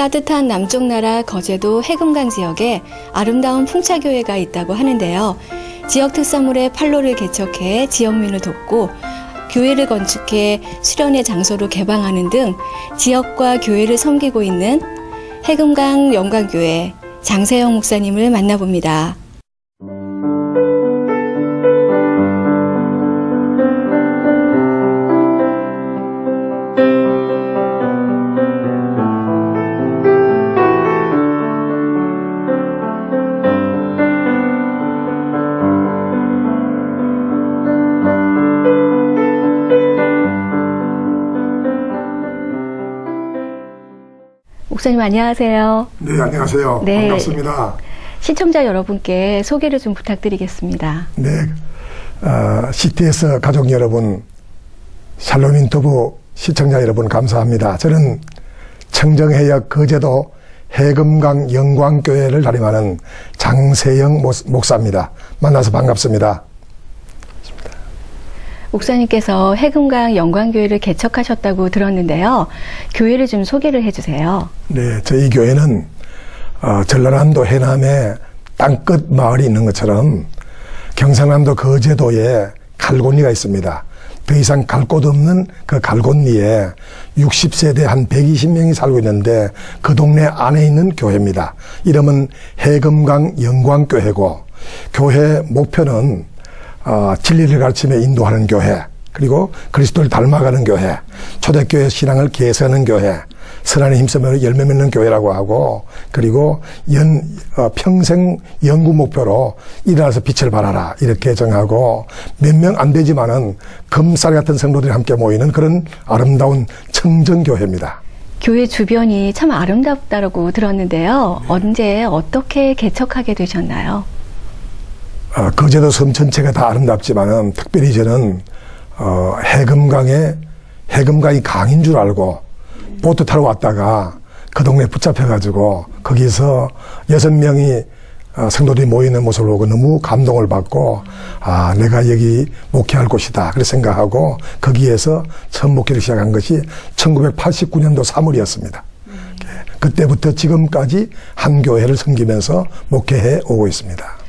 따뜻한 남쪽 나라 거제도 해금강 지역에 아름다운 풍차교회가 있다고 하는데요. 지역 특산물의 판로를 개척해 지역민을 돕고 교회를 건축해 수련의 장소로 개방하는 등 지역과 교회를 섬기고 있는 해금강 영광교회 장세영 목사님을 만나봅니다. 목사님 안녕하세요. 네, 안녕하세요. 네. 반갑습니다. 시청자 여러분께 소개를 좀 부탁드리겠습니다. 네, 어, CTS 가족 여러분, 샬롬 인터뷰 시청자 여러분 감사합니다. 저는 청정해역 거제도 해금강 영광교회를 다림하는 장세영 목- 목사입니다. 만나서 반갑습니다. 목사님께서 해금강 영광교회를 개척하셨다고 들었는데요. 교회를 좀 소개를 해주세요. 네, 저희 교회는 어, 전라남도 해남에 땅끝 마을이 있는 것처럼 경상남도 거제도에 갈곤리가 있습니다. 더 이상 갈 곳 없는 그 갈곤리에 60세대 한 120명이 살고 있는데 그 동네 안에 있는 교회입니다. 이름은 해금강 영광교회고 교회 목표는 어, 진리를 가르치며 인도하는 교회, 그리고 그리스도를 닮아가는 교회, 초대교회 신앙을 개선하는 교회, 선한에 힘쓰며 열매 맺는 교회라고 하고, 그리고 연, 어, 평생 연구 목표로 일어나서 빛을 발하라. 이렇게 정하고, 몇 명 안 되지만은 금살 같은 성도들이 함께 모이는 그런 아름다운 청정교회입니다. 교회 주변이 참 아름답다고 들었는데요. 언제 어떻게 개척하게 되셨나요? 어, 거제도 섬 전체가 다 아름답지만은 특별히 저는 어, 해금강에 해금강이 강인 줄 알고 보트 타러 왔다가 그 동네 붙잡혀가지고 거기서 여섯 명이 어, 성도들이 모이는 모습을 보고 너무 감동을 받고 아 내가 여기 목회할 곳이다 그렇게 생각하고 거기에서 처음 목회를 시작한 것이 1989년도 3월이었습니다. 그때부터 지금까지 한 교회를 섬기면서 목회해 오고 있습니다.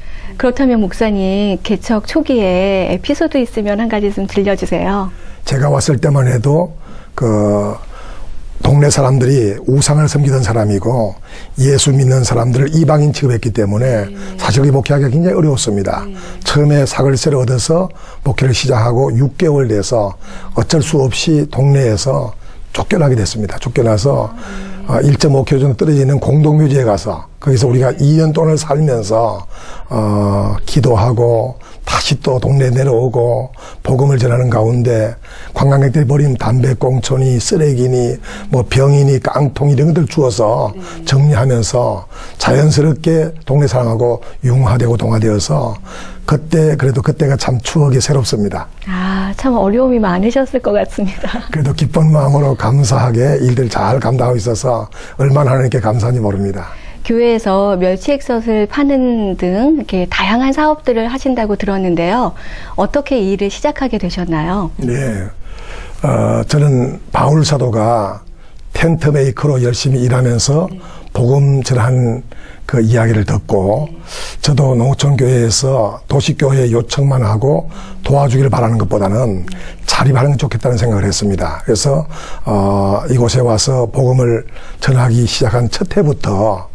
그렇다면 목사님 개척 초기에 에피소드 있으면 한 가지 좀 들려주세요. 제가 왔을 때만 해도 그 동네 사람들이 우상을 섬기던 사람이고 예수 믿는 사람들을 이방인 취급했기 때문에 사실 그 목회하기가 굉장히 어려웠습니다. 처음에 사글세를 얻어서 목회를 시작하고 6개월 돼서 어쩔 수 없이 동네에서 쫓겨나게 됐습니다. 쫓겨나서 어, 1.5km 정도 떨어져 있는 공동묘지에 가서 거기서 우리가 2년 동안을 살면서 어, 기도하고 다시 또 동네에 내려오고 복음을 전하는 가운데 관광객들이 버린 담배 꽁초니 쓰레기니 뭐 병이니 깡통 이런 것들 주어서 정리하면서 자연스럽게 동네 사람하고 융화되고 동화되어서 그때 그래도 그때가 참 추억이 새롭습니다. 아, 참 어려움이 많으셨을 것 같습니다. 그래도 기쁜 마음으로 감사하게 일들 잘 감당하고 있어서 얼마나 하나님께 감사한지 모릅니다. 교회에서 멸치액젓을 파는 등 이렇게 다양한 사업들을 하신다고 들었는데요. 어떻게 이 일을 시작하게 되셨나요? 네. 어, 저는 바울 사도가 텐트 메이커로 열심히 일하면서 복음 전한 그 이야기를 듣고 저도 농촌 교회에서 도시 교회 요청만 하고 도와주기를 바라는 것보다는 자립하는 게 좋겠다는 생각을 했습니다. 그래서 어, 이곳에 와서 복음을 전하기 시작한 첫 해부터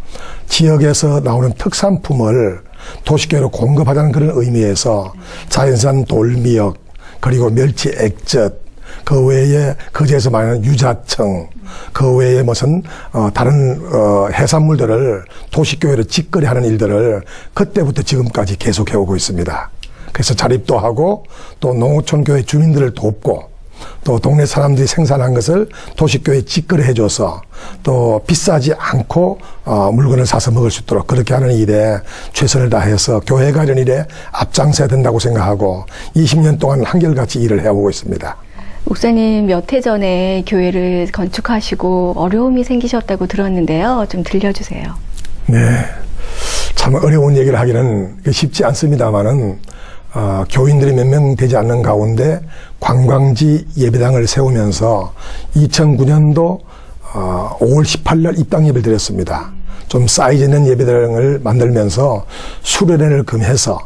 지역에서 나오는 특산품을 도시교회로 공급하자는 그런 의미에서 자연산 돌미역 그리고 멸치 액젓 그 외에 거제에서 말하는 유자청 그 외에 무슨 어 다른 어 해산물들을 도시교회로 직거래하는 일들을 그때부터 지금까지 계속해 오고 있습니다. 그래서 자립도 하고 또 농어촌 교회 주민들을 돕고 또 동네 사람들이 생산한 것을 도시교회에 직거래 해 줘서 또 비싸지 않고 어, 물건을 사서 먹을 수 있도록 그렇게 하는 일에 최선을 다해서 교회가 이런 일에 앞장서야 된다고 생각하고 20년 동안 한결같이 일을 해오고 있습니다. 목사님 몇 해 전에 교회를 건축하시고 어려움이 생기셨다고 들었는데요. 좀 들려주세요. 네. 참 어려운 얘기를 하기는 쉽지 않습니다만은, 어, 교인들이 몇 명 되지 않는 가운데 관광지 예배당을 세우면서 2009년도 어, 5월 18일 입당 예배를 드렸습니다. 좀 사이즈 있는 예배당을 만들면서 수련회를 금해서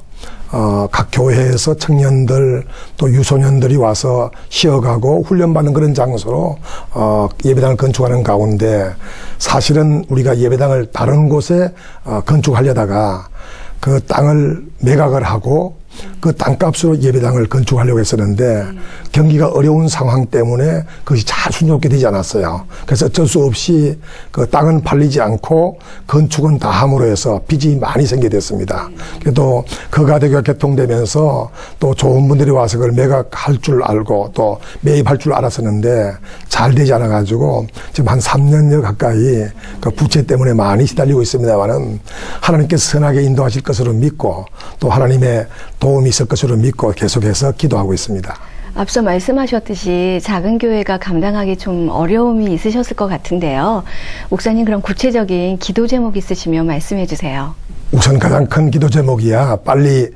어, 각 교회에서 청년들 또 유소년들이 와서 쉬어가고 훈련받는 그런 장소로 어, 예배당을 건축하는 가운데 사실은 우리가 예배당을 다른 곳에 어, 건축하려다가 그 땅을 매각을 하고 그 땅값으로 예배당을 건축하려고 했었는데 경기가 어려운 상황 때문에 그것이 잘 순조롭게 되지 않았어요. 그래서 어쩔 수 없이 그 땅은 팔리지 않고 건축은 다 함으로 해서 빚이 많이 생기게 됐습니다. 그래도 그 가대가 개통되면서 또 좋은 분들이 와서 그걸 매각할 줄 알고 또 매입할 줄 알았었는데 잘 되지 않아 가지고 지금 한 3년여 가까이 그 부채 때문에 많이 시달리고 있습니다만은 하나님께서 선하게 인도하실 것으로 믿고 또 하나님의 도움이 있을 것으로 믿고 계속해서 기도하고 있습니다. 앞서 말씀하셨듯이 작은 교회가 감당하기 좀 어려움이 있으셨을 것 같은데요. 목사님 그럼 구체적인 기도 제목 있으시면 말씀해 주세요. 우선 가장 큰 기도 제목이야 빨리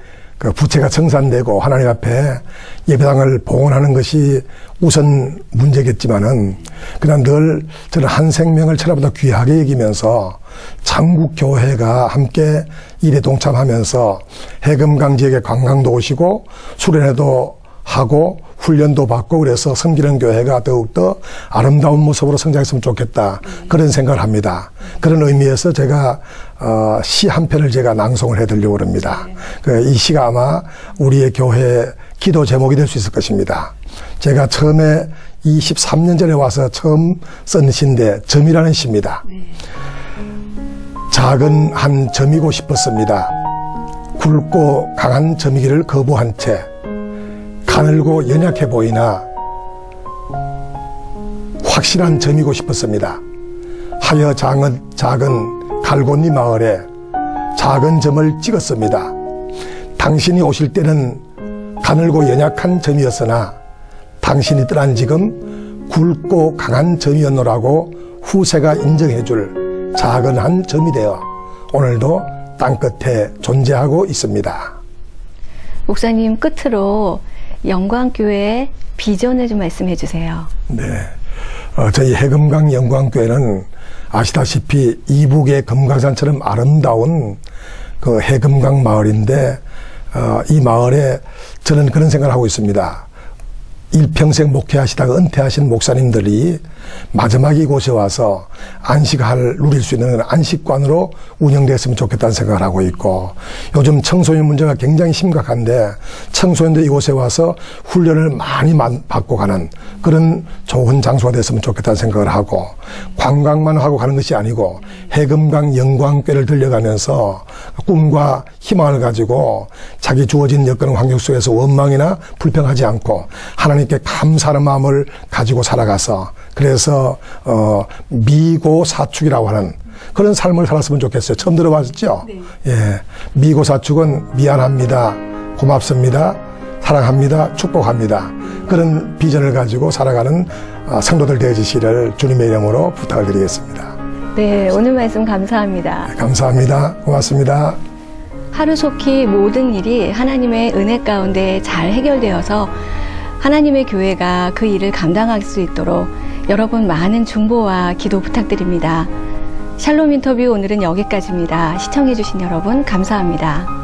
그 부채가 청산되고 하나님 앞에 예배당을 봉헌하는 것이 우선 문제겠지만은 그냥 늘 저는 한 생명을 천하보다 귀하게 여기면서 장국 교회가 함께 일에 동참하면서 해금강 지역에 관광도 오시고 수련회도 하고 훈련도 받고 그래서 섬기는 교회가 더욱더 아름다운 모습으로 성장했으면 좋겠다 그런 생각을 합니다. 그런 의미에서 제가 어, 시 한 편을 제가 낭송을 해드리려고 합니다. 그이 시가 아마 우리의 교회 기도 제목이 될 수 있을 것입니다. 제가 처음에 23년 전에 와서 처음 쓴 시인데 점이라는 시입니다. 작은 한 점이고 싶었습니다. 굵고 강한 점이기를 거부한 채 가늘고 연약해 보이나 확실한 점이고 싶었습니다. 하여 작은, 작은 갈고니 마을에 작은 점을 찍었습니다. 당신이 오실 때는 가늘고 연약한 점이었으나 당신이 떠난 지금 굵고 강한 점이었노라고 후세가 인정해줄 작은 한 점이 되어 오늘도 땅끝에 존재하고 있습니다. 목사님 끝으로 영광교회의 비전을 좀 말씀해 주세요. 네. 어, 저희 해금강 영광교회는 아시다시피 이북의 금강산처럼 아름다운 그 해금강 마을인데, 어, 이 마을에 저는 그런 생각을 하고 있습니다. 일평생 목회하시다가 은퇴하신 목사님들이 마지막 이곳에 와서 안식할 누릴 수 있는 안식관으로 운영됐으면 좋겠다는 생각을 하고 있고 요즘 청소년 문제가 굉장히 심각한데 청소년들 이곳에 와서 훈련을 많이 만- 받고 가는 그런 좋은 장소가 됐으면 좋겠다는 생각을 하고 관광만 하고 가는 것이 아니고 해금강 영광교를 들려가면서 꿈과 희망을 가지고 자기 주어진 여건 환경 속에서 원망이나 불평하지 않고 하나님께 감사하는 마음을 가지고 살아가서 그래서 어 미고 사축이라고 하는 그런 삶을 살았으면 좋겠어요. 처음 들어봤죠? 예. 미고 사축은 미안합니다. 고맙습니다. 사랑합니다. 축복합니다. 그런 비전을 가지고 살아가는 아, 성도들 되어주시기를 주님의 이름으로 부탁을 드리겠습니다. 네, 오늘 말씀 감사합니다. 감사합니다. 고맙습니다. 하루속히 모든 일이 하나님의 은혜 가운데 잘 해결되어서 하나님의 교회가 그 일을 감당할 수 있도록 여러분 많은 중보와 기도 부탁드립니다. 샬롬 인터뷰 오늘은 여기까지입니다. 시청해주신 여러분 감사합니다.